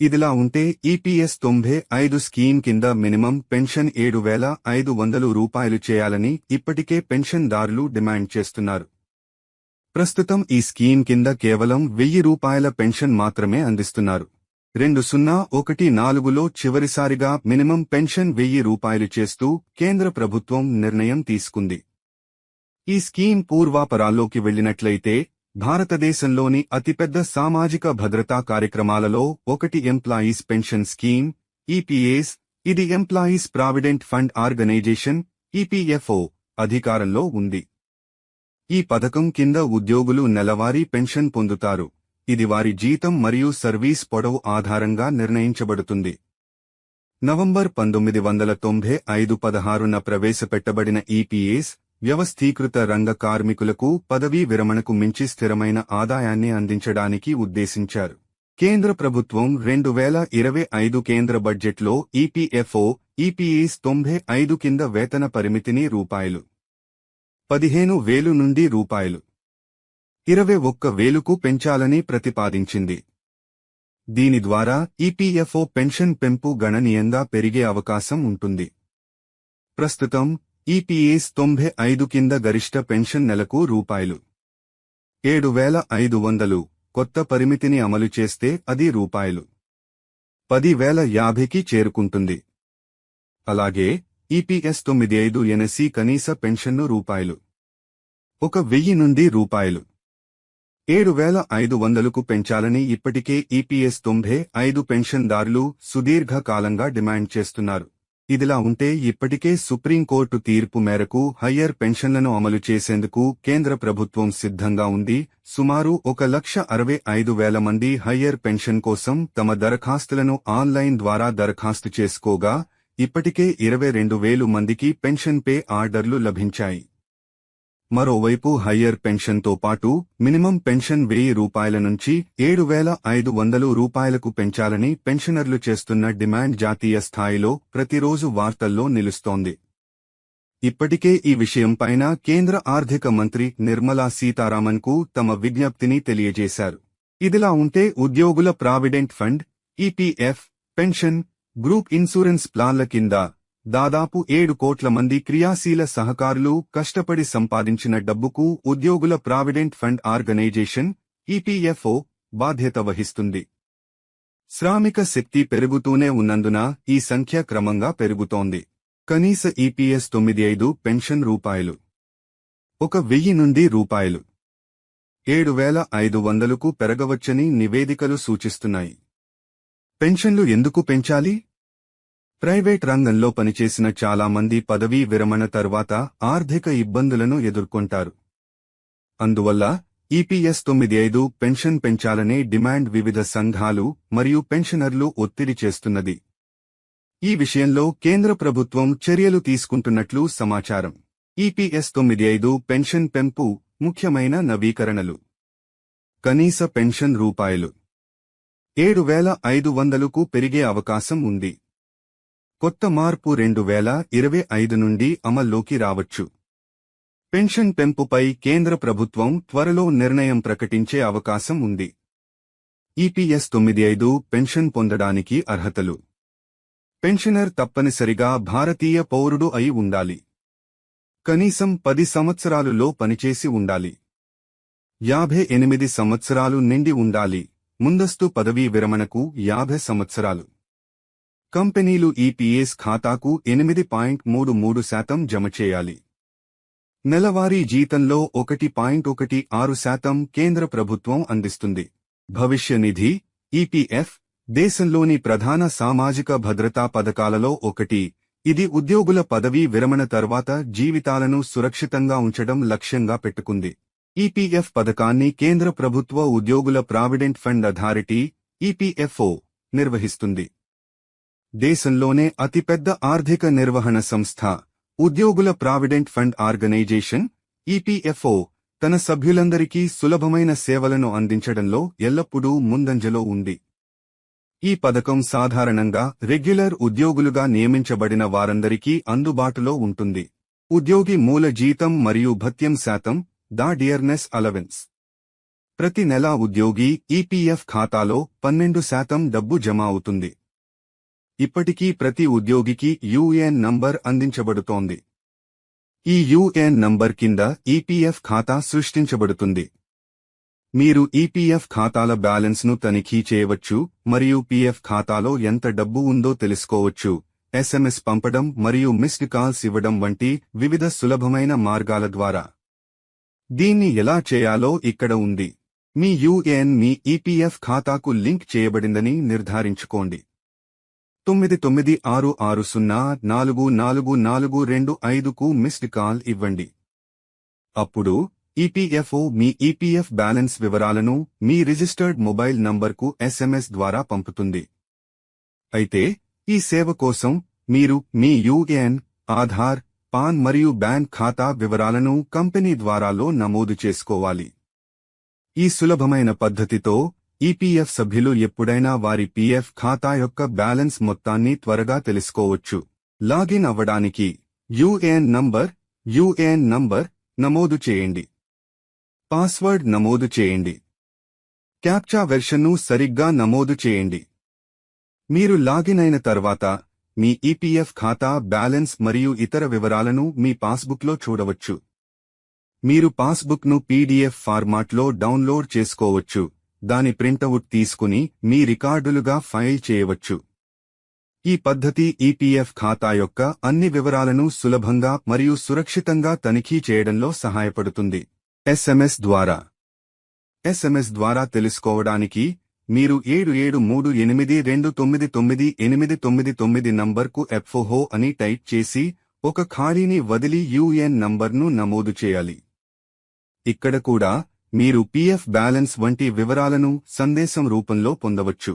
ఇదిలా ఉంటే ఈపీఎస్ తొంభై ఐదు స్కీమ్ కింద మినిమం పెన్షన్ ఏడు వేల ఐదు వందలు రూపాయలు చేయాలని ఇప్పటికే పెన్షన్దారులు డిమాండ్ చేస్తున్నారు. ప్రస్తుతం ఈ స్కీమ్ కింద కేవలం వెయ్యి రూపాయల పెన్షన్ మాత్రమే అందిస్తున్నారు. రెండు సున్నా ఒకటి నాలుగులో చివరిసారిగా మినిమం పెన్షన్ వెయ్యి రూపాయలు చేస్తూ కేంద్ర ప్రభుత్వం నిర్ణయం తీసుకుంది. ఈ స్కీమ్ పూర్వాపరాల్లోకి వెళ్ళినట్లయితే భారతదేశంలోని అతిపెద్ద సామాజిక భద్రతా కార్యక్రమాలలో ఒకటి ఎంప్లాయీస్ పెన్షన్ స్కీమ్ ఈపీఎస్ ఇది employees provident fund organisation EPFO అధికారంలో ఉంది. ఈ పథకం కింద ఉద్యోగులు నెలవారీ పెన్షన్ పొందుతారు. ఇది వారి జీతం మరియు సర్వీస్ పొడవు ఆధారంగా నిర్ణయించబడుతుంది. నవంబర్ పంతొమ్మిది వందల తొంభై ఐదు పదహారున ప్రవేశపెట్టబడిన ఈపీఎస్ వ్యవస్థీకృత రంగ కార్మికులకు పదవీ విరమణకు మించి స్థిరమైన ఆదాయాన్ని అందించడానికి ఉద్దేశించారు. కేంద్ర ప్రభుత్వం రెండు వేల ఇరవై ఐదు కేంద్ర బడ్జెట్లో ఈపీఎఫ్ఓ ఈపీఈస్ తొంభై ఐదు కింద వేతన పరిమితిని రూపాయలు పదిహేను వేలు నుండి రూపాయలు ఇరవై ఒక్క వేలుకు పెంచాలని ప్రతిపాదించింది. దీని ద్వారా ఈపీఎఫ్ఓ పెన్షన్ పెంపు గణనీయంగా పెరిగే అవకాశం ఉంటుంది. ప్రస్తుతం ఈపీఎస్ తొంభై ఐదు కింద గరిష్ట పెన్షన్ నెలకు రూపాయలు. ఏడు వేల ఐదు వందలు కొత్త పరిమితిని అమలు చేస్తే అది రూపాయలు. పదివేల యాభైకి చేరుకుంటుంది. అలాగే ఈపీఎస్ తొమ్మిది ఐదు ఎనసి కనీస పెన్షన్ను రూపాయలు. ఒక వెయ్యి నుండి రూపాయలు. ఏడు వేల ఐదు వందలకు పెంచాలని ఇప్పటికే ఈపీఎస్ తొంభై ఐదు పెన్షన్దారులు సుదీర్ఘకాలంగా డిమాండ్ చేస్తున్నారు. ఇదిలా ఉంటే ఇప్పటికే సుప్రీంకోర్టు తీర్పు మేరకు హయ్యర్ పెన్షన్లను అమలు చేసేందుకు కేంద్ర ప్రభుత్వం సిద్ధంగా ఉంది. సుమారు ఒక లక్ష అరవై ఐదు వేల మంది హయ్యర్ పెన్షన్ కోసం తమ దరఖాస్తులను ఆన్లైన్ ద్వారా దరఖాస్తు చేసుకోగా ఇప్పటికే ఇరవై రెండు వేలు మందికి పెన్షన్ పే ఆర్డర్లు లభించాయి. మరోవైపు హయ్యర్ పెన్షన్తో పాటు మినిమం పెన్షన్ వెయ్యి రూపాయల నుంచి ఏడు వేల ఐదు వందలు రూపాయలకు పెంచాలని పెన్షనర్లు చేస్తున్న డిమాండ్ జాతీయ స్థాయిలో ప్రతిరోజు వార్తల్లో నిలుస్తోంది. ఇప్పటికే ఈ విషయంపైన కేంద్ర ఆర్థిక మంత్రి నిర్మలా సీతారామన్కు తమ విజ్ఞప్తిని తెలియజేశారు. ఇదిలా ఉంటే ఉద్యోగుల provident fund EPF pension group insurance ప్లాన్ల కింద దాదాపు ఏడు కోట్ల మంది క్రియాశీల సహకారులు కష్టపడి సంపాదించిన డబ్బుకు ఉద్యోగుల ప్రావిడెంట్ ఫండ్ ఆర్గనైజేషన్ ఈపీఎఫ్ఓ బాధ్యత వహిస్తుంది. శ్రామిక శక్తి పెరుగుతూనే ఉన్నందున ఈ సంఖ్య క్రమంగా పెరుగుతోంది. కనీస ఈపీఎస్ తొమ్మిది ఐదు పెన్షన్ రూపాయలు. ఒక వెయ్యి నుండి రూపాయలు. ఏడు వేల ఐదు వందలకు పెరగవచ్చని నివేదికలు సూచిస్తున్నాయి. పెన్షన్లు ఎందుకు పెంచాలి? ప్రైవేట్ రంగంలో పనిచేసిన చాలా మంది పదవీ విరమణ తర్వాత ఆర్థిక ఇబ్బందులను ఎదుర్కొంటారు. అందువల్ల ఈపీఎస్ తొమ్మిది ఐదు పెన్షన్ పెంచాలనే డిమాండ్ వివిధ సంఘాలు మరియు పెన్షనర్లు ఒత్తిడి చేస్తున్నది. ఈ విషయంలో కేంద్ర ప్రభుత్వం చర్యలు తీసుకుంటున్నట్లు సమాచారం. ఈపీఎస్ తొమ్మిది ఐదు పెన్షన్ పెంపు ముఖ్యమైన నవీకరణలు. కనీస పెన్షన్ రూపాయలు. ఏడు వేల ఐదు వందలకు పెరిగే అవకాశం ఉంది. కొత్త మార్పు రెండు వేల ఇరవై ఐదు నుండి అమల్లోకి రావచ్చు. పెన్షన్ పెంపుపై కేంద్ర ప్రభుత్వం త్వరలో నిర్ణయం ప్రకటించే అవకాశం ఉంది. ఈపీఎస్ తొమ్మిది ఐదు పెన్షన్ పొందడానికి అర్హతలు. పెన్షనర్ తప్పనిసరిగా భారతీయ పౌరుడు అయి ఉండాలి. కనీసం పది సంవత్సరాలులో పనిచేసి ఉండాలి. యాభై ఎనిమిది సంవత్సరాలు నిండి ఉండాలి. ముందస్తు పదవీ విరమణకు యాభై సంవత్సరాలు. కంపెనీలు ఈపీఎస్ ఖాతాకు ఎనిమిది పాయింట్ మూడు మూడు శాతం జమ చేయాలి. నెలవారీ జీతంలో ఒకటి పాయింట్ ఒకటి ఆరు శాతం కేంద్ర ప్రభుత్వం అందిస్తుంది. భవిష్య నిధి ఈపీఎఫ్ దేశంలోని ప్రధాన సామాజిక భద్రతా పథకాలలో ఒకటి. ఇది ఉద్యోగుల పదవీ విరమణ తర్వాత జీవితాలను సురక్షితంగా ఉంచడం లక్ష్యంగా పెట్టుకుంది. ఈపీఎఫ్ పథకాన్ని కేంద్ర ప్రభుత్వ ఉద్యోగుల ప్రావిడెంట్ ఫండ్ అథారిటీ ఈపీఎఫ్ఓ నిర్వహిస్తుంది. దేశంలోనే అతిపెద్ద ఆర్థిక నిర్వహణ సంస్థ ఉద్యోగుల ప్రావిడెంట్ ఫండ్ ఆర్గనైజేషన్ ఈపీఎఫ్ఓ తన సభ్యులందరికీ సులభమైన సేవలను అందించడంలో ఎల్లప్పుడూ ముందంజలో ఉంది. ఈ పథకం సాధారణంగా రెగ్యులర్ ఉద్యోగులుగా నియమించబడిన వారందరికీ అందుబాటులో ఉంటుంది. ఉద్యోగి మూల జీతం మరియు భత్యం శాతం దా డియర్నెస్ అలవెన్స్. ప్రతి నెలా ఉద్యోగి ఈపీఎఫ్ ఖాతాలో పన్నెండు శాతం డబ్బు జమ అవుతుంది. ఇప్పటికీ ప్రతి ఉద్యోగికి యూఏఎన్ నంబర్ అందించబడుతోంది. ఈ యూఏఎన్ నంబర్ కింద ఈపీఎఫ్ ఖాతా సృష్టించబడుతుంది. మీరు ఈపీఎఫ్ ఖాతాల బ్యాలెన్స్ను తనిఖీ చేయవచ్చు మరియు పీఎఫ్ ఖాతాలో ఎంత డబ్బు ఉందో తెలుసుకోవచ్చు ఎస్ఎంఎస్ పంపడం మరియు మిస్డ్ కాల్స్ ఇవ్వడం వంటి వివిధ సులభమైన మార్గాల ద్వారా. దీన్ని ఎలా చేయాలో ఇక్కడ ఉంది. మీ యూఏఎన్ మీ ఈపీఎఫ్ ఖాతాకు లింక్ చేయబడిందని నిర్ధారించుకోండి. తొమ్మిది తొమ్మిది ఆరు ఆరు సున్నా నాలుగు నాలుగు నాలుగు రెండు ఐదుకు మిస్డ్ కాల్ ఇవ్వండి. అప్పుడు ఈపీఎఫ్ఓ మీ ఈపీఎఫ్ బ్యాలెన్స్ వివరాలను మీ రిజిస్టర్డ్ మొబైల్ నంబర్కు ఎస్ఎంఎస్ ద్వారా పంపుతుంది. అయితే ఈ సేవ కోసం మీరు మీ యూఏఎన్ ఆధార్ పాన్ మరియు బ్యాంక్ ఖాతా వివరాలను కంపెనీ ద్వారాలో నమోదు చేసుకోవాలి. ఈ సులభమైన పద్ధతితో ఈపీఎఫ్ సభ్యులు ఎప్పుడైనా వారి పీఎఫ్ ఖాతా యొక్క బ్యాలెన్స్ మొత్తాన్ని త్వరగా తెలుసుకోవచ్చు. లాగిన్ అవ్వడానికి యూఏఎన్ నంబర్ యూఏఎన్ నంబర్ నమోదు చేయండి. పాస్వర్డ్ నమోదు చేయండి. క్యాప్చా వెర్షన్ను సరిగ్గా నమోదు చేయండి. మీరు లాగిన్ అయిన తర్వాత మీ ఈపీఎఫ్ ఖాతా బ్యాలెన్స్ మరియు ఇతర వివరాలను మీ పాస్బుక్లో చూడవచ్చు. మీరు పాస్బుక్ను పీడీఎఫ్ ఫార్మాట్లో డౌన్లోడ్ చేసుకోవచ్చు. దాని ప్రింటవుట్ తీసుకుని మీ రికార్డులుగా ఫైల్ చేయవచ్చు. ఈ పద్ధతి ఈపీఎఫ్ ఖాతా యొక్క అన్ని వివరాలను సులభంగా మరియు సురక్షితంగా తనిఖీ చేయడంలో సహాయపడుతుంది. ఎస్ఎంఎస్ ద్వారా. ఎస్ఎంఎస్ ద్వారా తెలుసుకోవడానికి మీరు ఏడు ఏడు మూడు ఎనిమిది రెండు తొమ్మిది తొమ్మిది ఎనిమిది తొమ్మిది తొమ్మిది నంబర్కు ఎఫ్ఓహో అని టైప్ చేసి ఒక ఖాళీని వదిలి యూఎన్ నంబర్ను నమోదు చేయాలి. ఇక్కడ కూడా మీరు పీఎఫ్ బ్యాలెన్స్ వంటి వివరాలను సందేశం రూపంలో పొందవచ్చు.